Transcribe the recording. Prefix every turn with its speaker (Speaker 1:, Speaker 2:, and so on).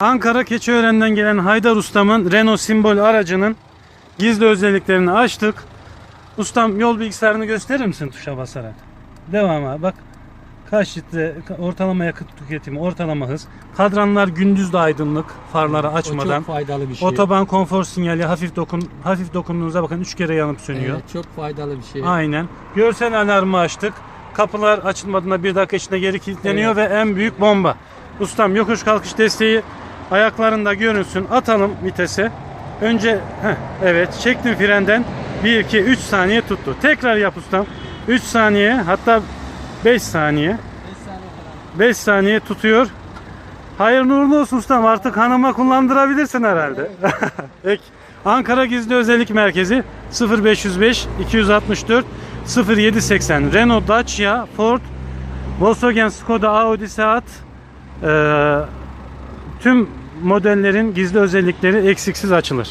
Speaker 1: Ankara Keçiören'den gelen Haydar Ustam'ın Renault Simbol aracının gizli özelliklerini açtık. Ustam yol bilgisayarını gösterir misin tuşa basarak? Devam abi bak. Kaç litre ortalama yakıt tüketimi, ortalama hız. Kadranlar gündüz de aydınlık, farları
Speaker 2: O
Speaker 1: açmadan.
Speaker 2: çok faydalı bir şey.
Speaker 1: Otoban konfor sinyali hafif dokun hafif dokunduğunuzda bakın 3 kere yanıp sönüyor.
Speaker 2: Evet, çok faydalı bir şey.
Speaker 1: Aynen. Görsel alarmı açtık. Kapılar açılmadığında bir dakika içinde geri kilitleniyor ve en büyük bomba. Ustam yokuş kalkış desteği ayaklarında görünsün. Atalım vitese. Önce heh, evet çektim frenden. 1 2 3 saniye tuttu. Tekrar yap ustam. 3 saniye hatta 5 saniye. 5 saniye tutuyor. Hayırlı uğurlu olsun ustam. Artık hanıma kullandırabilirsin herhalde. Ek. Ankara Gizli Özellik Merkezi 0505 264 0780 Renault Dacia Ford Volkswagen Skoda Audi Seat Ee, tüm modellerin gizli özellikleri eksiksiz açılır.